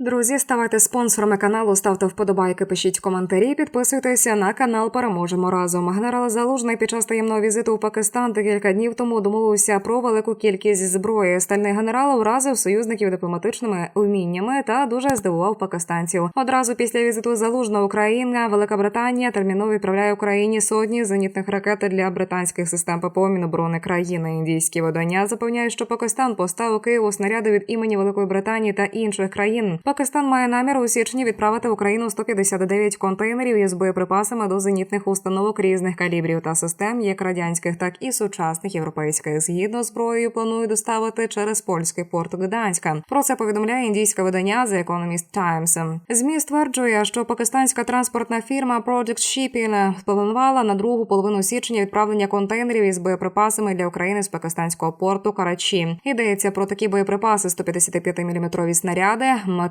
Друзі, ставайте спонсорами каналу, ставте вподобайки, пишіть коментарі, підписуйтеся на канал. Переможемо разом. Генерал Залужний під час таємного візиту у Пакистан декілька днів тому домовився про велику кількість зброї. Стальний генерал вразив союзників дипломатичними вміннями та дуже здивував пакистанців. Одразу після візиту Залужного Україна, Велика Британія терміново відправляє Україні сотні зенітних ракет для британських систем ППО Міноборони країни. Індійські видання запевняють, що Пакистан поставив Києву снаряди від імені Великої Британії та інших країн. Пакистан має намір у січні відправити в Україну 159 контейнерів із боєприпасами до зенітних установок різних калібрів та систем, як радянських, так і сучасних європейських. Згідно зброєю планують доставити через польський порт Гданська. Про це повідомляє індійське видання The Economist Times. ЗМІ стверджує, що пакистанська транспортна фірма Project Shipping спланувала на другу половину січня відправлення контейнерів із боєприпасами для України з пакистанського порту Карачі. Йдеться про такі боєприпаси 155 мм снаряди,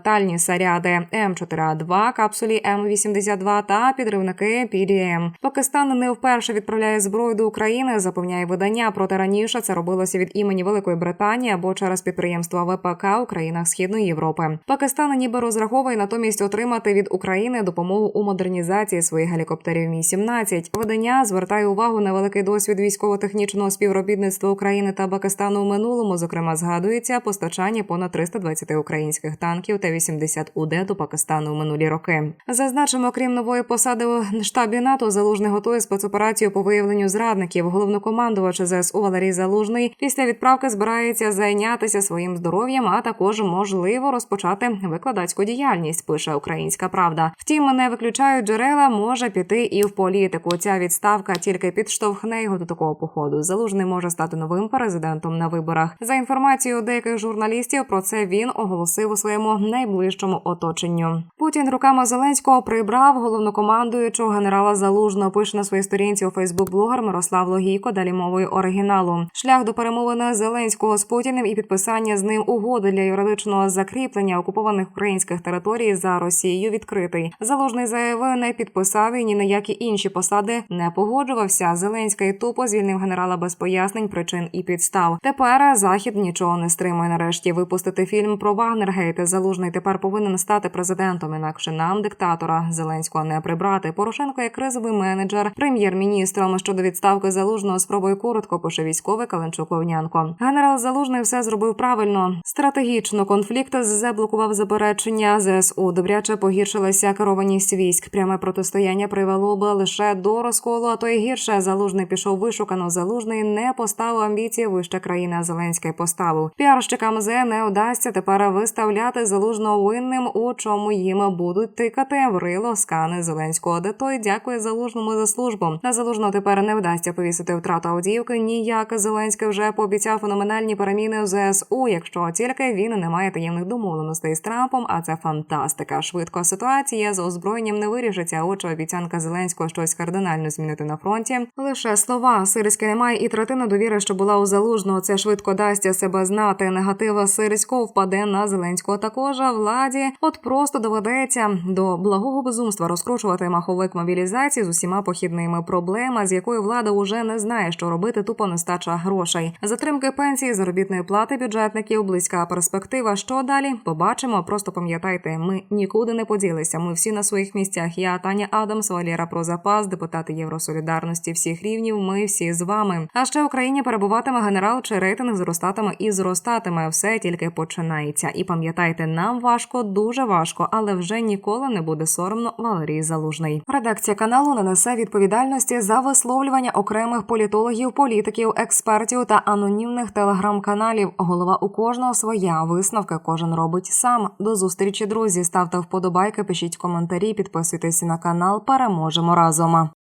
метальні снаряди М4А2, капсулі М82 та підривники PDM. Пакистан не вперше відправляє зброю до України, запевняє видання. Проте раніше це робилося від імені Великої Британії або через підприємства ВПК у країнах Східної Європи. Пакистан ніби розраховує натомість отримати від України допомогу у модернізації своїх гелікоптерів Мі 17 Видання звертає увагу на великий досвід військово-технічного співробітництва України та Пакистану в минулому. Зокрема, згадується постачання понад 320 українських танків та 80 УД до Пакистану в минулі роки. Зазначимо, крім нової посади у штабі НАТО, залужний готує спецоперацію по виявленню зрадників. Головнокомандувач ЗСУ Валерій Залужний після відправки збирається зайнятися своїм здоров'ям, а також можливо розпочати викладацьку діяльність. Пише Українська Правда. Втім, не виключають джерела, може піти і в політику. Ця відставка тільки підштовхне його до такого походу. Залужний може стати новим президентом на виборах. За інформацією деяких журналістів, про це він оголосив у своєму найближчому оточенню. Путін руками Зеленського прибрав головнокомандуючого генерала Залужного. Пише на своїй сторінці у Фейсбук блогер Мирослав Логійко. Далі мовою оригіналу. Шлях до перемовини Зеленського з Путіним і підписання з ним угоди для юридичного закріплення окупованих українських територій за Росією відкритий. Залужний заявив, не підписав і ні на які інші посади не погоджувався. Зеленський тупо звільнив генерала без пояснень, причин і підстав. Тепер захід нічого не стримує. Нарешті випустити фільм про Вагнергейт. Залужний тепер повинен стати президентом. Інакше нам диктатора Зеленського не прибрати. Порошенко як кризовий менеджер, прем'єр-міністром щодо відставки залужного спробує коротко. Пише військовий Каленчук Вовнянко. Генерал Залужний все зробив правильно. Стратегічно конфлікт заблокував заперечення ЗСУ. Добряче погіршилася керованість військ. Пряме протистояння привело би лише до розколу. А то й гірше залужний пішов вишукано. Залужний не поставив амбіції вище країни. а Зеленський поставив. Піарщикам зе не вдасться тепер виставляти винним, у чому їм будуть тикати в рило скани Зеленського. Де той дякує залужному за службу. На залужного тепер не вдасться повісити втрату Авдіївки. Ніяк Зеленський вже пообіцяв феноменальні переміни у ЗСУ, якщо тільки він не має таємних домовленостей з Трампом. А це фантастика. Швидко ситуація з озброєнням не вирішиться. Отже, обіцянка Зеленського щось кардинально змінити на фронті. Лише слова Сирський немає і третина довіри, що була у залужного. Це швидко дасться себе знати. Негатива Сирського впаде на Зеленського. Також владі, от просто доведеться до благого безумства розкручувати маховик мобілізації з усіма похідними проблемами, з якою влада уже не знає, що робити. Тупо нестача грошей. Затримки пенсії, заробітної плати бюджетників, близька перспектива. Що далі? Побачимо. Просто пам'ятайте, ми нікуди не поділися. Ми всі на своїх місцях. Я Таня Адамс, Валера про запас, депутати Євросолідарності всіх рівнів. Ми всі з вами. А ще Україні перебуватиме генерал, чи рейтинг зростатиме і зростатиме. Все тільки починається. І пам'ятайте, важко, дуже важко, але вже ніколи не буде соромно. Валерій Залужний. Редакція каналу не несе відповідальності за висловлювання окремих політологів, політиків, експертів та анонімних телеграм-каналів. Голова у кожного своя висновки кожен робить сам. До зустрічі, друзі. Ставте вподобайки, пишіть коментарі, підписуйтесь на канал. Переможемо разом.